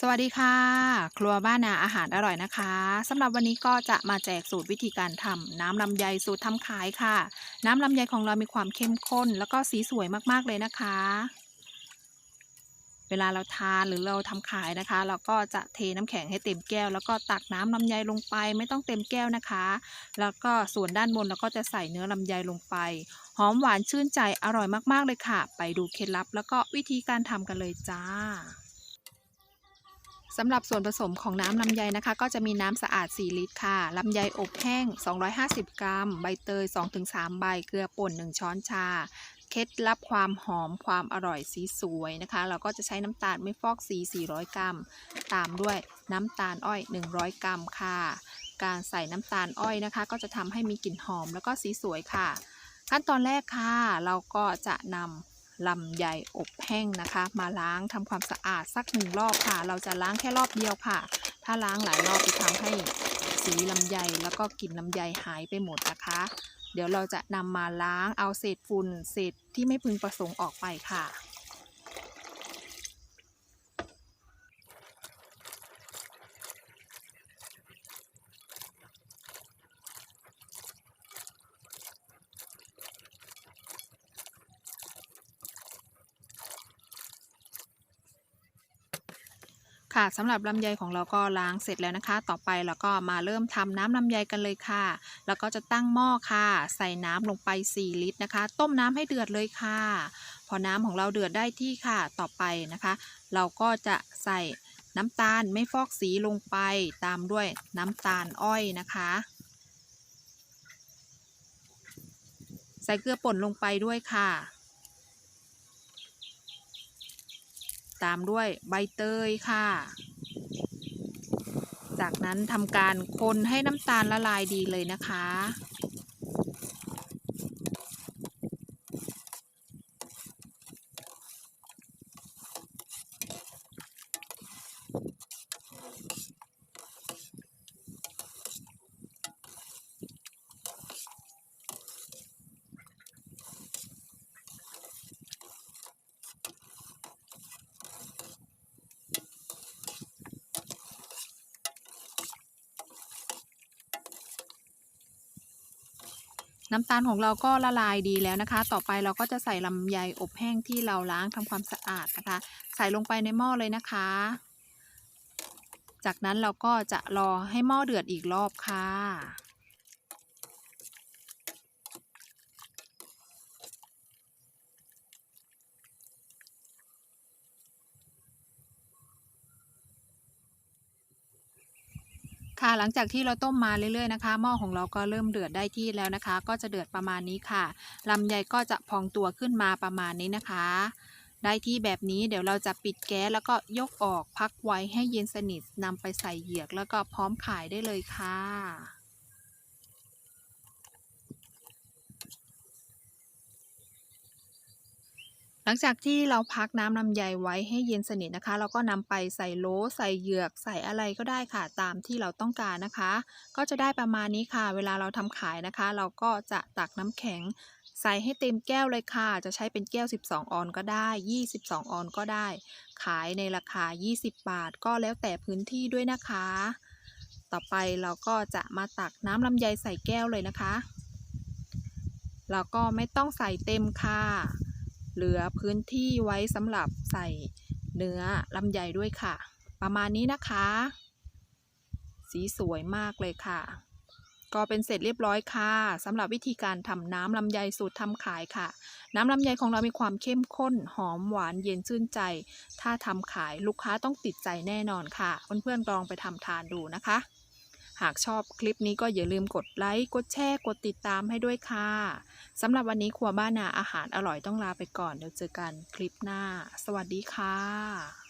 สวัสดีค่ะ ครัวบ้านนาอาหารอร่อยนะคะสำหรับวันนี้ก็จะมาแจกสูตรวิธีการทำน้ำลำไยสูตรทำขายค่ะ น้ำลำไยของเรามีความเข้มข้น แล้วก็สีสวยมากๆเลยนะคะ เวลาเราทานหรือเราทำขายนะคะ เราก็จะเทน้ำแข็งให้เต็มแก้ว แล้วก็ตักน้ำลำไยลงไป ไม่ต้องเต็มแก้วนะคะ แล้วก็ส่วนด้านบนเราก็จะใส่เนื้อลำไยลงไป หอมหวานชื่นใจอร่อยมากๆเลยค่ะ ไปดูเคล็ดลับ แล้วก็วิธีการทำกันเลยจ้า สำหรับส่วนผสมของน้ำลำไยนะคะ ก็จะมีน้ำสะอาด 4 ลิตรค่ะลำไยอบแห้ง 250 กรัม ใบเตย 2-3 ใบ เกลือป่น 1 ช้อนชา เคล็ดลับความหอมความอร่อยสีสวยนะคะ เราก็จะใช้น้ำตาลไม่ฟอกสี 400 กรัม ตามด้วยน้ำตาลอ้อย 100 กรัมค่ะ การใส่น้ำตาลอ้อยนะคะ ก็จะทำให้มีกลิ่นหอมแล้วก็สีสวยค่ะ ขั้นตอนแรกค่ะ เราก็จะนำ ลำไยอบแห้งนะคะ มาล้างทำความสะอาดสักหนึ่งรอบค่ะ เราจะล้างแค่รอบเดียวค่ะ ถ้าล้างหลายรอบจะทำให้สีลำไยแล้วก็กลิ่นลำไยหายไปหมดนะคะ เดี๋ยวเราจะนำมาล้างเอาเศษฝุ่นเศษที่ไม่พึงประสงค์ออกไปค่ะ ค่ะสำหรับลำไยของเราก็ล้างเสร็จแล้วนะคะ ต่อไปเราก็มาเริ่มทำน้ำลำไยกันเลยค่ะ แล้วก็จะตั้งหม้อค่ะ ใส่น้ำลงไป 4 ลิตรนะคะ ต้มน้ำให้เดือดเลยค่ะ พอน้ำของเราเดือดได้ที่ค่ะ ต่อไปนะคะ เราก็จะใส่น้ำตาลไม่ฟอกสีลงไป ตามด้วยน้ำตาลอ้อยนะคะ ใส่เกลือป่นลงไปด้วยค่ะ ตามด้วยใบเตยค่ะ จากนั้นทำการคนให้น้ำตาลละลายดีเลยนะคะ น้ำตาลของเราก็ละลายดีแล้วนะคะ ต่อไปเราก็จะใส่ลำไยอบแห้งที่เราล้างทำความสะอาดนะคะ ใส่ลงไปในหม้อเลยนะคะ จากนั้นเราก็จะรอให้หม้อเดือดอีกรอบค่ะ ค่ะ หลังจากที่เราต้มมาเรื่อยๆนะคะ หม้อของเราก็เริ่มเดือดได้ที่แล้วนะคะ ก็จะเดือดประมาณนี้ค่ะลำไยก็จะพองตัวขึ้นมาประมาณนี้นะคะ ได้ที่แบบนี้เดี๋ยวเราจะปิดแก๊สแล้วก็ยกออกพักไว้ให้เย็นสนิทนำไปใส่เหยือกแล้วก็พร้อมขายได้เลยค่ะ หลังจากที่เราพักน้ำลำไยไว้ให้เย็นสนิทนะคะ เราก็นำไปใส่โลใส่เหยือกใส่อะไรก็ได้ค่ะ ตามที่เราต้องการนะคะ ก็จะได้ประมาณนี้ค่ะ เวลาเราทำขายนะคะ เราก็จะตักน้ำแข็งใส่ให้เต็มแก้วเลยค่ะ จะใช้เป็นแก้ว 12 ออนก็ได้ 22 ออนก็ได้ ขายในราคา 20 บาท ก็แล้วแต่พื้นที่ด้วยนะคะ ต่อไปเราก็จะมาตักน้ำลำไยใส่แก้วเลยนะคะ เราก็ไม่ต้องใส่เต็มค่ะ เหลือพื้นที่ไว้สำหรับใส่เนื้อลำไยด้วยค่ะ ประมาณนี้นะคะ สีสวยมากเลยค่ะ ก็เป็นเสร็จเรียบร้อยค่ะสำหรับวิธีการทำน้ำลำไยสูตรทำขายค่ะ น้ำลำไยของเรามีความเข้มข้น หอมหวานเย็นชื่นใจ ถ้าทำขายลูกค้าต้องติดใจแน่นอนค่ะ เพื่อนๆลองไปทำทานดูนะคะ หากชอบคลิปนี้ก็อย่าลืมกดไลค์กดแชร์กดติดตามให้ด้วยค่ะสำหรับวันนี้ครัวบ้านนาอาหารอร่อยต้องลาไปก่อนเดี๋ยวเจอกันคลิปหน้า สวัสดีค่ะ